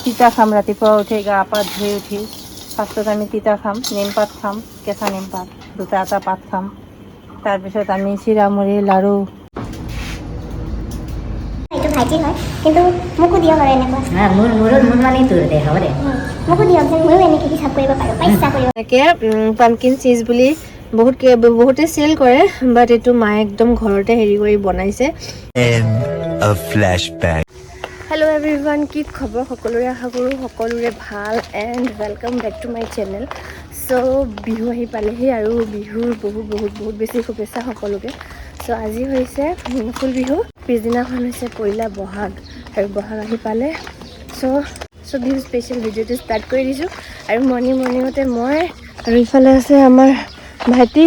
তিতা খাম ৰাতিপুৱা উঠি গা পা ধুই উঠি। ফাৰ্ষ্টত আমি তিতা খাম নিমপাত খাম কেঁচা নিমপাত দুটা এটা পাত খাম। তাৰপিছত আমি চিৰা মুড়ি লাড়ু এইটো ভাইটি হয় কিন্তু মোকো দিয়ক আৰু এনেকুৱা। হ্যাঁ মোৰ মোৰো মোৰ মানে তোৰ দে হ'ব দে। মোকো দিয়ক যেন ময়ো এনেকৈ হিচাপ কৰিব পাৰোঁ বা কৰিব এনেকৈ পামকিন চিজ বুলি বহুত কে- বহুতে চেল কৰে বাট এইটো মায়ে একদম ঘৰতে হেৰি কৰি বনাইছে। Flashback. হেল্ল' এভৰিৱান কি খবৰ সকলোৰে আশা কৰোঁ সকলোৰে ভাল and welcome back to my channel চ' বিহু আহি পালেহি আৰু বিহুৰ বহুত বহুত বহুত বেছি শুভেচ্ছা সকলোকে। চ' আজি হৈছে ফুল বিহু। পিছদিনাখন হৈছে পহিলা বহাগ আৰু বহাগ আহি পালে। চ' চ' বিহু স্পেচিয়েল ভিডিঅ'টো ষ্টাৰ্ট কৰি দিছোঁ। আৰু মৰ্ণিং মৰ্ণিঙতে মই আৰু ইফালে আছে আমাৰ ভাইটি।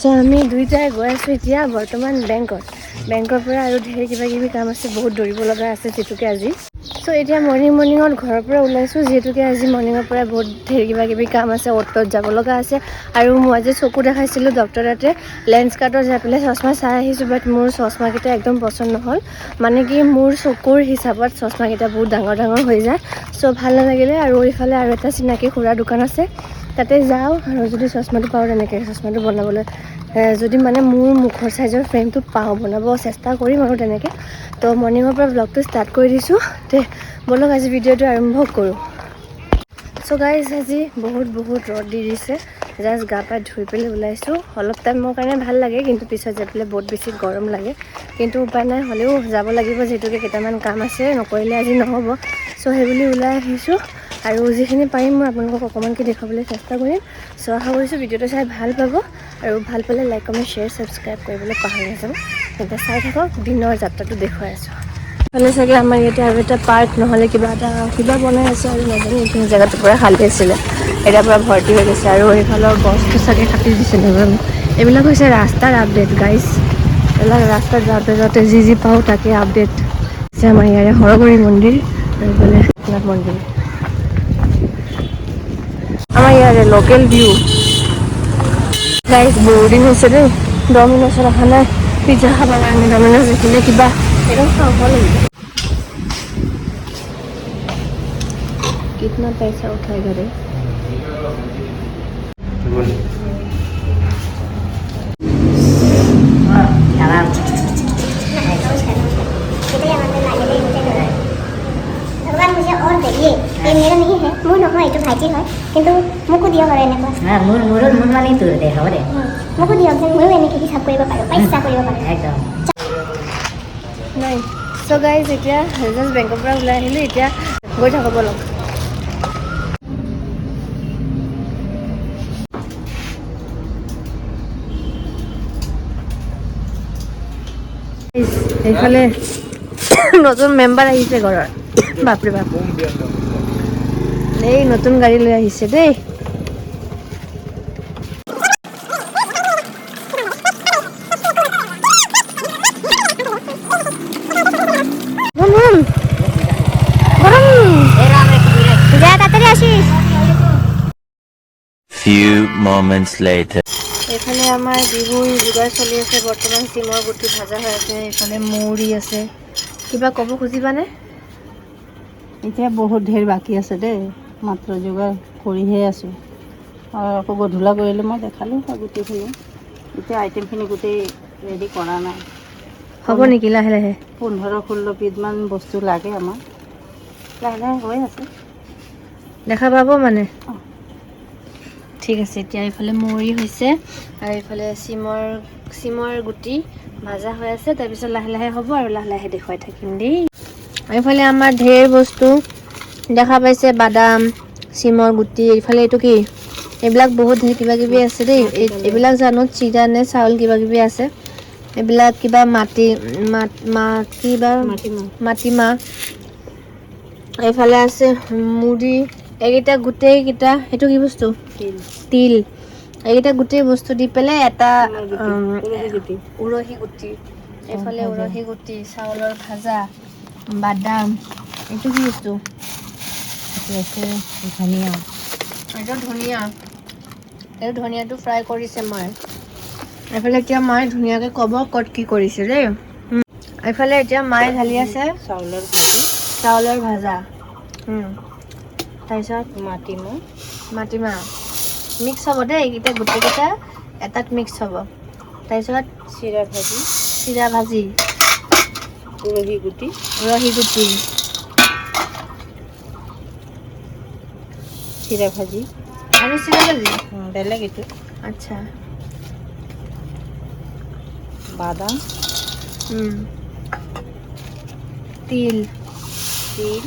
চ' আমি দুইটাই গৈ আছোঁ এতিয়া বৰ্তমান বেংকত। বেংকৰ পৰা আৰু ঢেৰ কিবা কিবি কাম আছে বহুত দৌৰিব লগা আছে যিহেতুকে আজি। চ' এতিয়া মৰ্ণিং মৰ্ণিঙত ঘৰৰ পৰা ওলাইছোঁ যিহেতুকে আজি মৰ্ণিঙৰ পৰা বহুত ঢেৰ কিবা কিবি কাম আছে অ'টত যাব লগা আছে। আৰু মই যে চকু দেখাইছিলোঁ ডক্টৰ তাতে লেন্স কাৰ্ডত যাই পেলাই চশমা চাই আহিছোঁ বাট মোৰ চশমাকেইটা একদম পচন্দ নহ'ল। মানে কি মোৰ চকুৰ হিচাপত চশমাকেইটা বহুত ডাঙৰ ডাঙৰ হৈ যায়। চ' ভাল নালাগিলে আৰু ইফালে আৰু এটা চিনাকি খুৰাৰ দোকান আছে। তাতে যাওঁ আৰু যদি চশমাটো পাওঁ তেনেকৈ চশমাটো বনাবলৈ। যদি মানে মোৰ মুখৰ চাইজৰ ফ্ৰেমটো পাওঁ বনাব চেষ্টা কৰিম আৰু তেনেকৈ। তো মৰ্ণিঙৰ পৰা ব্লগটো ষ্টাৰ্ট কৰি দিছোঁ। তে ব'লক আজি ভিডিঅ'টো আৰম্ভ কৰোঁ। চ' গাইজ আজি বহুত বহুত ৰ'দ দি দিছে। জাষ্ট গা পা ধুই পেলাই ওলাইছোঁ। অলপ টাইমৰ কাৰণে ভাল লাগে কিন্তু পিছত যাই পেলাই বহুত বেছি গৰম লাগে। কিন্তু উপায় নাই হ'লেও যাব লাগিব যিহেতুকে কেইটামান কাম আছে নকৰিলে আজি নহ'ব। চ' সেইবুলি ওলাই আহিছোঁ। আৰু যিখিনি পাৰিম মই আপোনালোকক অকণমানকৈ দেখুৱাবলৈ চেষ্টা কৰিম। চ' আশা কৰিছোঁ ভিডিঅ'টো চাই ভালো পাব আৰু ভালো পালে লাইক, কমেণ্ট, শ্বেয়াৰ, ছাবস্ক্ৰাইব কৰিবলৈ পাহৰি নাযাব। তেন্তে চাই থাকক দিনৰ যাত্ৰাটো দেখুৱাই আছোঁ। হ'লে চাগে আমাৰ ইয়াতে আৰু এটা পাৰ্ক, নহ'লে কিবা এটা কিবা বনাই আছে আৰু নাজানো এইখিনি জেগাটো পূৰা খালী আছিলে এতিয়াৰ পৰা ভৰ্তি হৈ গৈছে আৰু এইফালৰ গছটো চাগে কাটি দিছে, নাজানো। এইবিলাক হৈছে ৰাস্তাৰ আপডেট গাইজ এইবিলাক ৰাস্তাত যাওঁতে যাওঁতে যি যি পাওঁ তাকে আপডেট। আছে আমাৰ ইয়াৰে হৰগুৰি মন্দিৰ আৰু এইফালে মন্দিৰ। আরে লোকাল ভিউ গাইজ বৌদি হৈছে দেই। ডমিন'ছৰ অহা নাই। পিজ্জা খাব কাৰণে ডমিন'ছ কিবা একদম খাব লাগিব। কিতনা পইচা উঠাই ঘৰে ভগৱান মুঝে কিন্তু মোকো দিয়ক আৰু এনেকুৱা। মোৰ মোৰো মোৰ মানে তোৰ দে হ'ব দে। মোকো দিয়ক যেন ময়ো এনেকৈ হিচাপ কৰিব পাৰোঁ বা ইচ্ছা কৰিব পাৰোঁ। একদম। নাই চ' গাইজ এতিয়া জাষ্ট বেংকৰ পৰা ওলাই আহিলোঁ এতিয়া গৈ থাকোঁ ব'লক। এইফালে নতুন মেম্বাৰ আহিছে ঘৰৰ। বাপৰে বাপ। এই নতুন গাড়ী লৈ আহিছে দেই। Few moments later. এইফালে আমাৰ বিহুৰ যোগাৰ চলি আছে বৰ্তমান চিমৰ গুটি ভাজা হৈ আছে এইফালে মৌৰি আছে। কিবা ক'ব খুজিবানে? এতিয়া বহুত ঢেৰ বাকী আছে দেই। মাত্ৰ যোগাৰ কৰিহে আছোঁ। আৰু আকৌ গধূলা কৰিলে মই দেখালোঁ গোটেইখিনি। এতিয়া আইটেমখিনি গোটেই ৰেডি কৰা নাই। হ'ব নেকি লাহে লাহে? পোন্ধৰ ষোল্ল বিধমান বস্তু লাগে আমাক লাহে লাহে হৈ আছে। দেখা পাব মানে। ঠিক আছে এতিয়া এইফালে মৌৰি হৈছে আৰু এইফালে চিমৰ চিমৰ গুটি ভাজা হৈ আছে। তাৰপিছত লাহে লাহে হ'ব আৰু লাহে লাহে দেখুৱাই থাকিম দেই। এইফালে আমাৰ ঢেৰ বস্তু দেখা পাইছে বাদাম চিমৰ গুটি এইফালে এইটো কি? এইবিলাক বহুত কিবা কিবি আছে দেই। এই- এইবিলাক জানো চিৰা নে চাউল কিবা কিবি আছে। এইবিলাক কিবা মাটি মা কিবা মাটিমাহ। এইফালে আছে মুড়ি এইকেইটা গোটেইকেইটা সেইটো কি বস্তু? তিল। এইকেইটা গোটেই বস্তু দি পেলাই এটা উৰহি গুটি। এইফালে। উৰহি গুটি চাউলৰ ভাজা বাদাম এইটো কি বস্তু? এইটো আছে ধনিয়া। এইটো ধনিয়া। এইটো ধনিয়াটো ফ্ৰাই কৰিছে মায়ে। এইফালে এতিয়া মায়ে ধুনীয়াকৈ ক'ব ক'ত কি কৰিছে দেই। এইফালে এতিয়া মায়ে ঢালি আছে। চাউলৰ ভাজি। চাউলৰ ভাজা। তাৰপিছত মাটিমাহ। মাটিমাহ। মিক্স হ'ব দেই এইকেইটা গোটেইকেইটা এটাত মিক্স হ'ব। তাৰপিছত চিৰা ভাজি। চিৰা ভাজি। উৰহি গুটি। ৰহি গুটি। চিৰা ভাজি। আৰু চিৰা ভাজি বেলেগ এইটো আচ্ছা। বাদাম। তিল। তিল।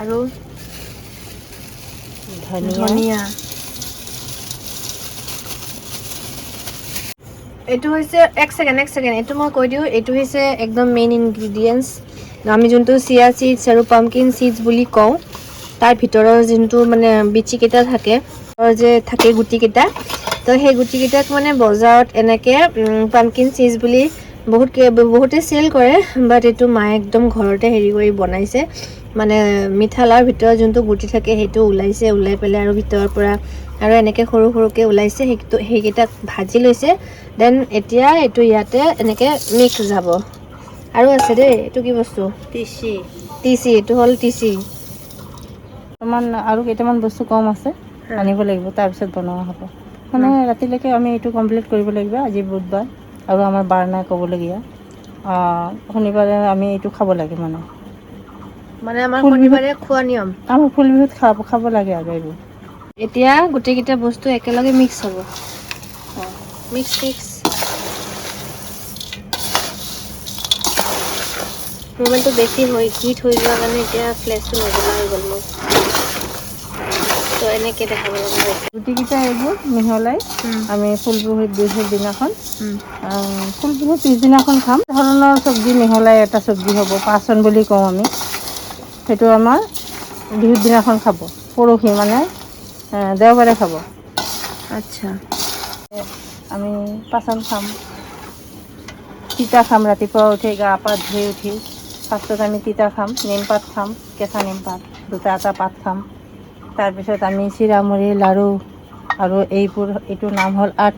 আৰু ধনিয়া। ধনিয়া। এইটো হৈছে এক ছেকেণ্ড এক ছেকেণ্ড এইটো মই কৈ দিওঁ এইটো হৈছে একদম মেইন ইনগ্ৰিডিয়েণ্টছ আমি যোনটো চিয়া চিডছ আৰু পামকিন চিডছ বুলি কওঁ তাৰ ভিতৰৰ যোনটো মানে বিচিকেইটা থাকে যে থাকে গুটিকেইটা তো সেই গুটিকেইটাক মানে বজাৰত এনেকৈ পামকিন চিজ বুলি বহুত বহুতে চেল কৰে বাট এইটো মায়ে একদম ঘৰতে হেৰি কৰি বনাইছে। মানে মিঠালাৰ ভিতৰত যোনটো গুটি থাকে সেইটো ওলাইছে ওলাই পেলাই আৰু ভিতৰৰ পৰা আৰু এনেকৈ সৰু সৰুকৈ ওলাইছে সেইটো সেইকেইটাক ভাজি লৈছে। দেন এতিয়া এইটো ইয়াতে এনেকৈ মিক্স যাব। আৰু আছে দেই এইটো কি বস্তু? তিচি। টিচি এইটো হ'ল টিচি অকণমান আৰু কেইটামান বস্তু কম আছে আনিব লাগিব তাৰপিছত বনোৱা হ'ব। মানে ৰাতিলৈকে আমি এইটো কমপ্লিট কৰিব লাগিব আজি বুধবাৰ আৰু আমাৰ বাৰ নাই ক'বলগীয়া শনিবাৰে আমি এইটো খাব লাগে মানে। মানে আমাৰ ফুল বিহুত- শনিবাৰে খোৱা নিয়ম? আমাৰ ফুল বিহুত খাব খাব লাগে আৰু এইবোৰ। এতিয়া গোটেইকেইটা বস্তু একেলগে মিক্স হ'ব। মিক্স মিক্স মোবাইলটো বেছি হৈ হিট হৈ যোৱাৰ কাৰণে এতিয়া ফ্লেছটো নজ্বলা হৈ গ'ল। মোৰ তো এনেকৈ দেখাব লগা হৈছে গুটিকেইটা এইবোৰ মিহলাই। আমি ফুল বিহুৰ দিনাখন আহ, পিছদিনাখন খাম। ধৰণৰ চব্জি মিহলাই এটা চব্জি হ'ব পাচন বুলি কওঁ আমি। সেইটো আমাৰ বিহুৰ দিনাখন খাব। পৰহি মানে দেওবাৰে খাব। আচ্ছা। আমি পাচন খাম। তিতা খাম ৰাতিপুৱা উঠি গা পা ধুই উঠি। ফার্ষ্টত আমি তিতা খাম নিমপাত খাম কেঁচা নিমপাত দুটা এটা পাত খাম। তাৰপিছত আমি চিৰামুৰি লাড়ু আৰু এইবোৰ এইটোৰ নাম হ'ল আট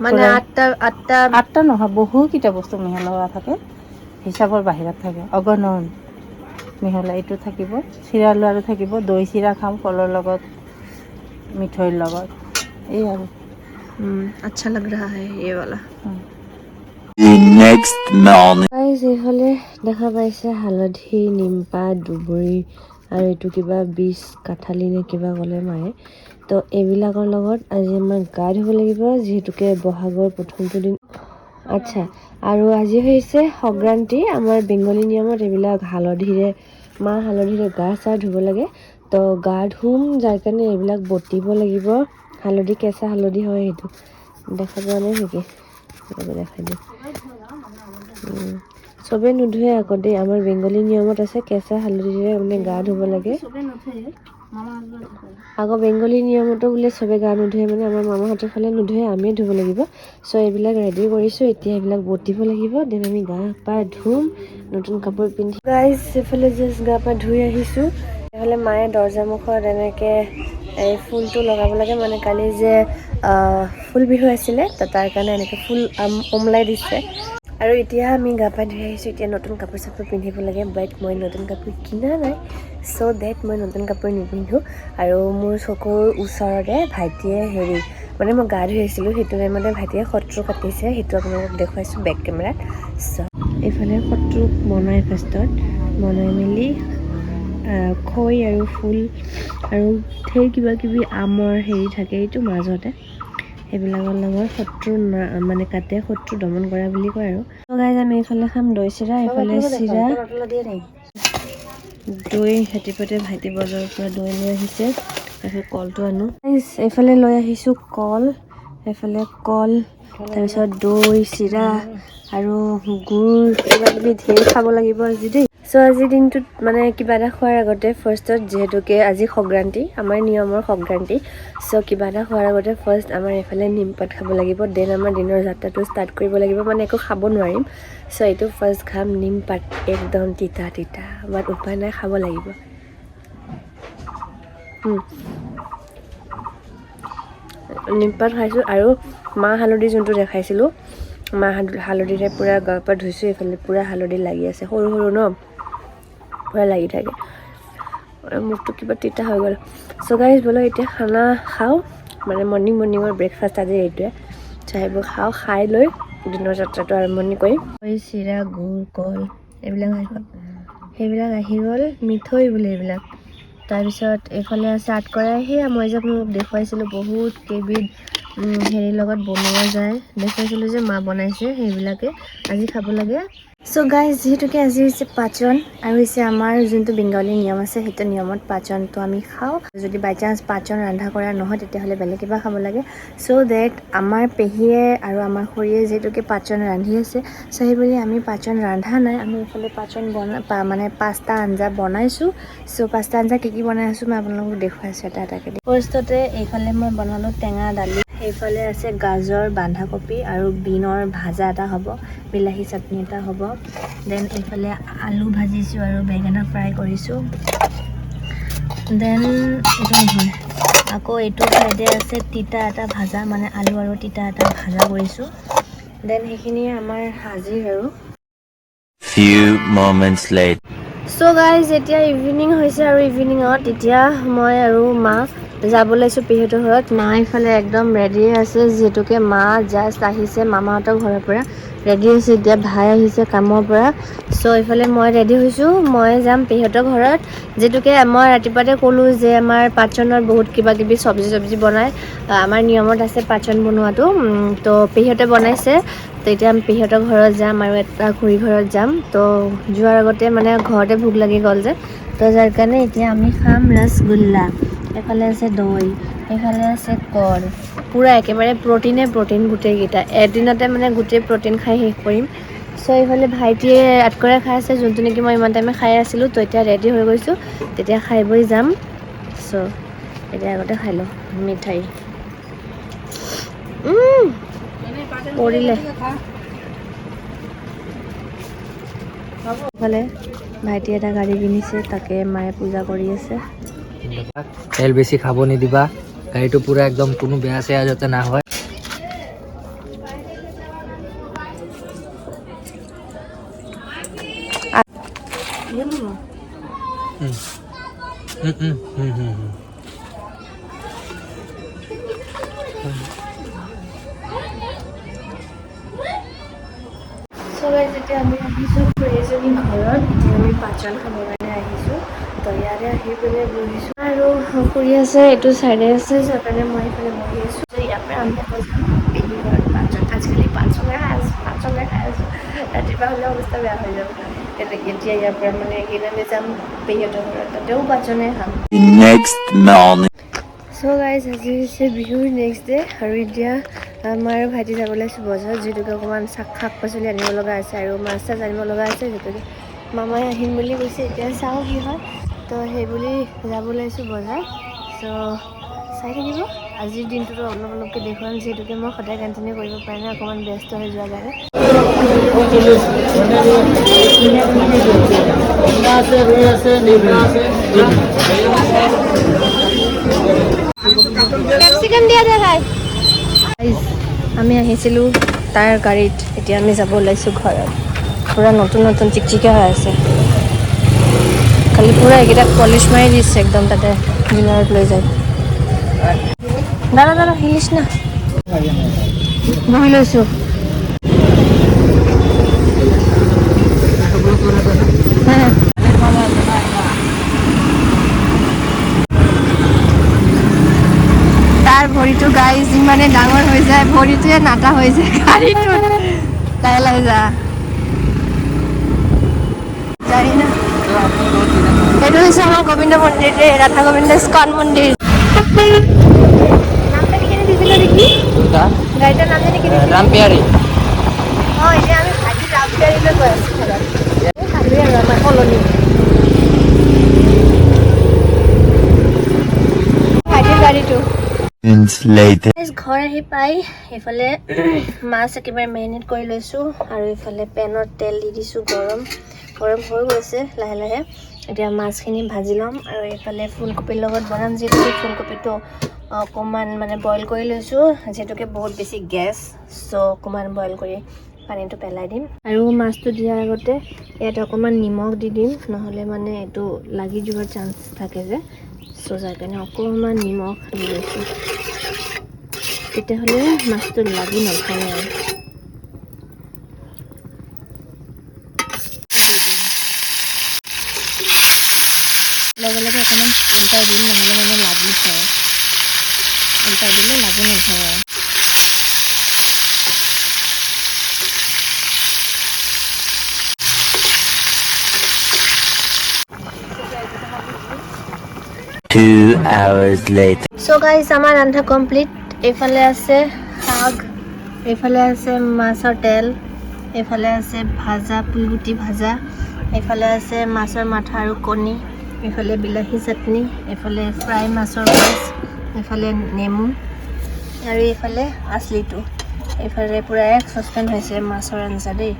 মানে কৰাই। আঠটা আঠটা আঠটা নহয় বহুকেইটা বস্তু মিহলোৱা থাকে। হিচাপৰ বাহিৰত থাকে অগণন মিহলাই। এইটো থাকিব চিৰা লাড়ু থাকিব দৈ চিৰা খাম কলৰ লগত মিঠৈৰ লগত। এই আৰু। আচ্ছা লাগ ৰাহা হে এই next morning. গাইজ এইফালে দেখা পাইছে হালধি নিমপাত দুবৰি আৰু এইটো কিবা বীজ কাঠালি নে কিবা ক'লে মায়ে। তো এইবিলাকৰ লগত আজি আমাৰ গা ধুব লাগিব যিহেতুকে বহাগৰ প্ৰথমটো দিন। আচ্ছা আৰু আজি হৈছে সংক্ৰান্তি। আমাৰ বেংগলী নিয়মত এইবিলাক হালধিৰে মাহ হালধিৰে গা চা ধুব লাগে। তো গা ধুম যাৰ কাৰণে এইবিলাক বটিব লাগিব। হালধি কেঁচা হালধি হয় সেইটো। দেখা পোৱা নাই নেকি? দেখাই দিওঁ উম, চবে নুধুৱে আকৌ দেই। আমাৰ বেংগলী নিয়মত আছে কেঁচা হালধিৰে মানে গা ধুব লাগে। আকৌ বেংগলী নিয়মতো বোলে চবে গা নুধুৱে মানে আমাৰ মামাহঁতৰ ফালে নুধুৱে আমিয়ে ধুব লাগিব। চ' এইবিলাক ৰেডি কৰিছোঁ এতিয়া এইবিলাক বটিব লাগিব। দেন আমি গা পা ধুম নতুন কাপোৰ পিন্ধি। গাইজ এইফালে জাষ্ট গা পা ধুই আহিছোঁ। এইফালে মায়ে দৰ্জা মুখত এনেকৈ এই ফুলটো লগাব লাগে। মানে কালি যে ফুল বিহু আছিলে তাৰ কাৰণে এনেকৈ ফুল ওমলাই দিছে। আৰু এতিয়া আমি গা পা ধুই আহিছোঁ। এতিয়া নতুন কাপোৰ চাপোৰ পিন্ধিব লাগে বাট মই নতুন কাপোৰ কিনা নাই। চ' ডেট মই নতুন কাপোৰ নিপিন্ধোঁ। আৰু মোৰ চকুৰ ওচৰতে ভাইটিয়ে হেৰি মানে মই গা ধুই আহিছিলোঁ সেইটো টাইমতে ভাইটিয়ে শত্ৰু কাটিছে। সেইটো আপোনালোকক দেখুৱাইছোঁ বেক কেমেৰাত চ' এইফালে শত্ৰু বনাই ফাৰ্ষ্টত বনাই মেলি খৈ আৰু ফুল আৰু ঢেৰ কিবা কিবি আমৰ হেৰি থাকে এইটো মাজতে। সেইবিলাকৰ লগত শত্ৰু মানে কাটে শত্ৰু দমন কৰা বুলি কয় আৰু। গাইজ আমি এইফালে খাম দৈ চিৰা। এইফালে চিৰা দৈ ৰাতিপুৱাতে ভাইটি বজাৰৰ পৰা দৈ লৈ আহিছে। তাৰপিছত কলটো আনো। এইফালে লৈ আহিছোঁ কল এইফালে কল তাৰপিছত দৈ চিৰা আৰু গুৰ কিবা কিবি ধেৰ খাব লাগিব আজি দেই। চ' আজিৰ দিনটোত মানে কিবা এটা খোৱাৰ আগতে ফাৰ্ষ্টত যিহেতুকে আজি সংক্ৰান্তি আমাৰ নিয়মৰ সংক্ৰান্তি চ' কিবা এটা খোৱাৰ আগতে ফাৰ্ষ্ট আমাৰ এইফালে নিমপাত খাব লাগিব দেন আমাৰ দিনৰ যাত্ৰাটো ষ্টাৰ্ট কৰিব লাগিব মানে একো খাব নোৱাৰিম। চ' এইটো ফাৰ্ষ্ট খাম নিমপাত একদম তিতা তিতা বাট উপায় নাই খাব লাগিব। নিমপাত খাইছোঁ আৰু মাহ হালধি যোনটো দেখাইছিলোঁ মাহ হাল- হালধিৰে পূৰা গা পা ধুইছোঁ এইফালে পূৰা হালধি লাগি আছে সৰু সৰু ন? পূৰা লাগি থাকে। মুখটো কিবা তিতা হৈ গ'ল। চ' গাইজ বোলো এতিয়া খানা খাওঁ। মানে মৰ্ণিং মৰ্ণিঙৰ ব্ৰেকফাষ্ট আজি এইটোৱে। সেইবোৰ খাওঁ খাই লৈ দিনৰ যাত্ৰাটো আৰম্ভণি কৰিম। চিৰা গুৰ কল এইবিলাক আহি গ'ল। সেইবিলাক আহি গ'ল মিঠৈ বোলে এইবিলাক। তাৰপিছত এইফালে আছে আটকৰাই সেয়া মই যে আপোনালোকক দেখুৱাইছিলোঁ বহুত কেইবিধ হেৰিৰ লগত বনোৱা যায়। দেখুৱাইছিলোঁ যে মা বনাইছে সেইবিলাকে। আজি খাব লাগে। চ' গাইজ যিহেতুকে আজি হৈছে পাচন আৰু হৈছে আমাৰ যোনটো বেংগলী নিয়ম আছে, সেইটো নিয়মত পাচনটো আমি খাওঁ। যদি বাই চান্স পাচন ৰন্ধা কৰা নহয়, তেতিয়াহ'লে বেলেগ কিবা খাব লাগে। চ' ডেট আমাৰ পেহীয়ে আৰু আমাৰ খুৰীয়ে যিহেতুকে পাচন ৰান্ধি আছে চ' সেইবুলি আমি পাচন ৰন্ধা নাই। আমি এইফালে পাচন বনা মানে পাঁচটা আঞ্জা বনাইছোঁ। চ' পাঁচটা আঞ্জা কি কি বনাই আছোঁ মই আপোনালোকক দেখুৱাইছোঁ এটা এটাকৈ ফাৰ্ষ্টতে এইফালে মই বনালোঁ টেঙা দালি। সেইফালে আছে গাজৰ, বন্ধাকবি আৰু বিনৰ ভাজা এটা হ'ব, বিলাহী চাটনি এটা হ'ব। দেন এইফালে আলু ভাজিছোঁ আৰু বেঙেনা ফ্ৰাই কৰিছোঁ। দেন এইটো নহয় আকৌ এইটো চাইডে আছে তিতা এটা ভাজা মানে আলু আৰু তিতা এটা ভাজা কৰিছোঁ। দেন সেইখিনিয়ে আমাৰ হাজিৰ আৰু। Few moments later. চ' গাইজ এতিয়া ইভিনিং হৈছে আৰু ইভিনিঙত এতিয়া মই আৰু মা যাব ওলাইছোঁ পেহীহঁতৰ ঘৰত মা ইফালে একদম ৰেডি আছে যিহেতুকে মা জাষ্ট আহিছে মামাহঁতৰ ঘৰৰ পৰা ৰেডি হৈছে এতিয়া ভাই আহিছে কামৰ পৰা। চ' এইফালে মই ৰেডি হৈছোঁ মই যাম পেহীহঁতৰ ঘৰত। যিহেতুকে মই ৰাতিপুৱাতে ক'লোঁ যে আমাৰ পাচনত বহুত কিবা কিবি চব্জি চব্জি বনায় আমাৰ নিয়মত আছে পাচন বনোৱাটো। তো পেহীহঁতে বনাইছে তো এতিয়া আমি পেহীহঁতৰ ঘৰত যাম আৰু এটা খুৰী ঘৰত যাম। তো যোৱাৰ আগতে মানে ঘৰতে ভোক লাগি গ'ল যে তো যাৰ কাৰণে এতিয়া আমি খাম ৰসগোল্লা। এইফালে আছে দৈ এইফালে আছে কল। পূৰা একেবাৰে প্ৰ'টিনে প্ৰ'টিন গোটেইকেইটা। এদিনতে মানে গোটেই প্ৰ'টিন খাই শেষ কৰিম। চ' এইফালে ভাইটিয়ে আটকৰাই খাই আছে, যোনটো নেকি মই ইমান টাইমে খাই আছিলোঁ, তো এতিয়া ৰেডি হৈ গৈছোঁ। তেতিয়া খাই বৈ যাম। চ' এতিয়া আগতে খাই লওঁ, মিঠাই। পৰিলে ইফালে ভাইটি এটা গাড়ী কিনিছে, তাকে মায়ে পূজা কৰি আছে। তেল বেশি খাব নিদিবা। গাড়ীটো পুৰা একদম কোনো বেয়া চেয়া যাতে নহয় আমি আহিছোঁ খুৰীজনী ঘৰত আমি পাঁচজন খাবৰ কাৰণে আহিছোঁ। তো ইয়াতে আহি পেলাই বহিছোঁ। আৰু খুৰী আছে এইটো চাইডে আছে যাৰ কাৰণে মই এইফালে বহি আছোঁ। তো ইয়াৰ পৰা আমি আকৌ আজিকালি পাচনে খাই আছোঁ পাচনে খাই আছোঁ ৰাতিপুৱা হ'লে অৱস্থা বেয়া হৈ যাব। তেনেকৈ এতিয়া ইয়াৰ পৰা মানে এইকেইদিনলৈ যাম। পেহীহঁতৰ ঘৰত তাতেও পাচনে খাম. চ' গাইজ আজি হৈছে বিহুৰ নেক্সট ডে আৰু এতিয়া আৰু ভাইটি যাব ওলাইছোঁ বজাৰত যিহেতুকে অকণমান শাক শাক পাচলি আনিব লগা আছে আৰু মাছ চাছ আনিব লগা আছে যিহেতুকে মামাই আহিম বুলি কৈছে। এতিয়া চাওঁ কি হয়। তো সেইবুলি যাব ওলাইছোঁ বজাৰ। চ' চাই থাকিব। আজিৰ দিনটোতো অলপ অলপকৈ দেখুৱাম যিহেতুকে মই সদায় কণ্টিনিউ কৰিব পৰা নাই অকণমান ব্যস্ত হৈ যোৱাৰ কাৰণে। আমি আহিছিলোঁ তাৰ গাড়ীত। এতিয়া আমি যাব ওলাইছোঁ ঘৰত। পূৰা নতুন নতুন চিকচিকীয়া হৈ আছে। খালি পূৰা এইকেইটা পলিচ মাৰি দিছে একদম তাতে ডিলাৰত লৈ যায়। দাদা দাদা, হিলিছ না। বহি লৈছোঁ। তাৰ ভৰিটো গাই যিমানে ডাঙৰ হৈ যায়, ভৰিটোৱে নাটা হৈ যায়, গাড়ীটো। লাহে যা। যাই না। এটা হচ্ছে আমার গোবিন্দ মন্দিরে। রাধা গোবিন্দ স্কন মন্দির নামটা আমি ভাজি রামপিয়ারিলে ঘৰ আহি পাই এইফালে মাছ একেবাৰে মেৰিনেট কৰি লৈছোঁ আৰু এইফালে পেনত তেল দি দিছোঁ গৰম। গৰম হৈ গৈছে লাহে লাহে। এতিয়া মাছখিনি ভাজি ল'ম আৰু এইফালে ফুলকবিৰ লগত বনাম যিহেতু ফুলকবিটো অকণমান মানে বইল কৰি লৈছোঁ, যিহেতুকে বহুত বেছি গেছ চ' অকণমান বইল কৰি পানীটো পেলাই দিম। আৰু মাছটো দিয়াৰ আগতে ইয়াত অকণমান নিমখ দি দিম, নহ'লে মানে এইটো লাগি যোৱাৰ চান্স থাকে যে। চ' যাৰ কাৰণে অকণমান নিমখ দি লৈছোঁ। তেতিয়াহ'লে মাছটো লাগি নধৰে আৰু লগে লগে অকণমান উল্টাই দিম নহ'লে মানে লাগি ধৰে উল্টাই দিলে লাগি নধৰে Two hours later. চ' গাইজ আমাৰ ৰন্ধা কমপ্লিট এইফালে আছে শাক এইফালে আছে মাছৰ তেল এইফালে আছে ভাজা ফুলগুটি ভাজা এইফালে আছে মাছৰ মাথা আৰু কণী এইফালে বিলাহী চাটনি এইফালে ফ্ৰাই মাছৰ মাছ। এইফালে নেমু আৰু এইফালে আচলিটো। এইফালে পূৰা এক চচপেন হৈছে মাছৰ আঞ্জা দেই।